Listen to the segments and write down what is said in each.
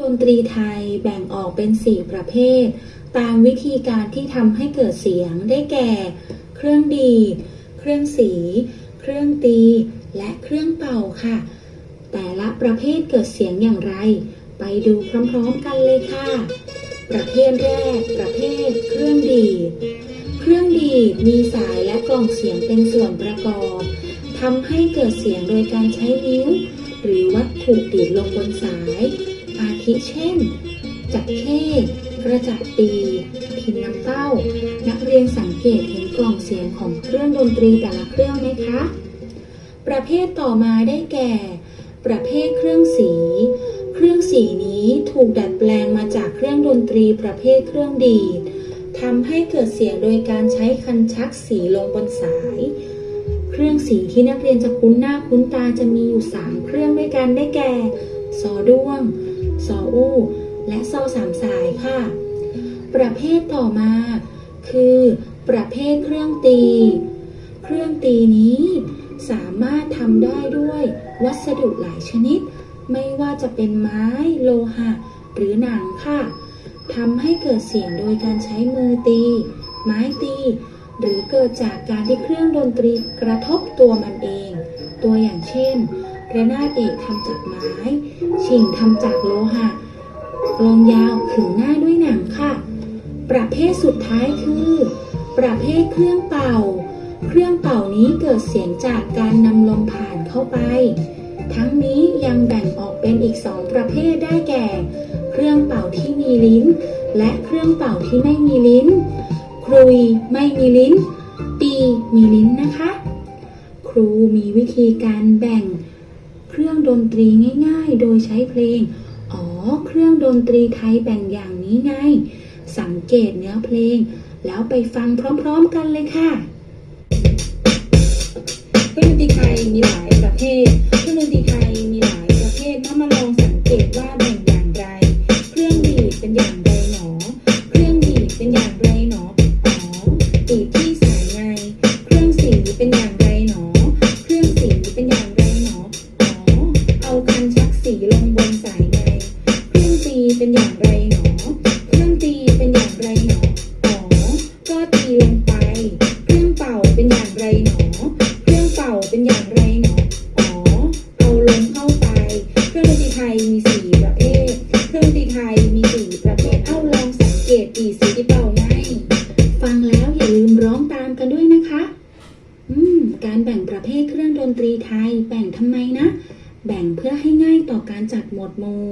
ดนตรีไทยแบ่งออกเป็น 4 ประเภท ตามวิธีการที่ทำให้เกิดเสียงได้แก่ เครื่องดี เครื่องสี เครื่องตี และเครื่องเป่าค่ะ แต่ละประเภทเกิดเสียงอย่างไร ไปดูพร้อมๆกันเลยค่ะ ประเภทแรก ประเภท เครื่องดีดเครื่องดีดมีสายและกล่องเสียงเป็นส่วนประกอบทำให้เกิดเสียงโดยการใช้นิ้ว หรือวัตถุดีดลงบนสาย พิเช่น จักเข้กระจับตี พินน้ำเต้า นักเรียนสังเกตเห็นกล่องเสียงของเครื่องดนตรีแต่ละเครื่องไหมคะ ประเภทต่อมาได้แก่ ประเภทเครื่องสี เครื่องสีนี้ถูกดัดแปลงมาจากเครื่องดนตรีประเภทเครื่องดีดทำให้เกิดเสียงโดยการใช้คันชักสีลงบนสาย เครื่องสีที่นักเรียนจะคุ้นหน้าคุ้นตาจะมีอยู่ 3 เครื่องด้วยกันได้แก่ ซอด้วงซออู้ และซอสามสายค่ะ ประเภทต่อมา คือ ประเภทเครื่องตี เครื่องตีนี้สามารถทำได้ด้วยวัสดุหลายชนิด ไม่ว่าจะเป็นไม้โลหะ หรือหนังค่ะทำให้เกิดเสียงโดยการใช้มือตี ไม้ตี หรือเกิดจากการที่เครื่องดนตรีกระทบตัวมันเอง ตัวอย่างเช่นระนาดเอกทำจากไม้ ชิงทำจากโลหะกลองยาวขึงหน้าด้วยหนังค่ะ ประเภทสุดท้ายคือ ประเภทเครื่องเป่า เครื่องเป่านี้เกิดเสียงจากการนำลมผ่านเข้าไป ทั้งนี้ยังแบ่งออกเป็นอีกสองประเภทได้แก่ เครื่องเป่าที่มีลิ้น และเครื่องเป่าที่ไม่มีลิ้น ครุยไม่มีลิ้น ตีมีลิ้นนะคะ ครูมีวิธีการแบ่ง เครื่องดนตรีง่ายๆ โดยใช้เพลง อ๋อ เครื่องดนตรีไทยแบ่งอย่างนี้ไง สังเกตเนื้อเพลง แล้วไปฟังพร้อมๆกันเลยค่ะเครื่องดนตรีไทยมีหลายประเภทเครื่องดนตรีไทยมีหลายประเภทถ้ามาลองสังเกตว่าแบ่งอย่างไร เครื่องดีดเป็นอย่างไรหนอ เครื่องดีดเป็นอย่างไรหนออ๋อดีที่สายไงเครื่องสีเป็นอย่างไร องสังเกตดีสีที่เป่าไงฟังแล้วอย่าลืมร้องตามกันด้วยนะคะ อืม การแบ่งประเภทเครื่องดนตรีไทย แบ่งทำไมนะ แบ่งเพื่อให้ง่ายต่อการจัดหมวดหมู่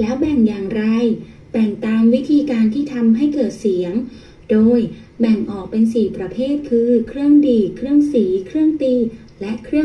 แล้วแบ่งอย่างไร แบ่งตามวิธีการที่ทำให้เกิดเสียง โดยแบ่งออกเป็น 4 ประเภทคือ เครื่องดี เครื่องสี เครื่องตี และเครื่อง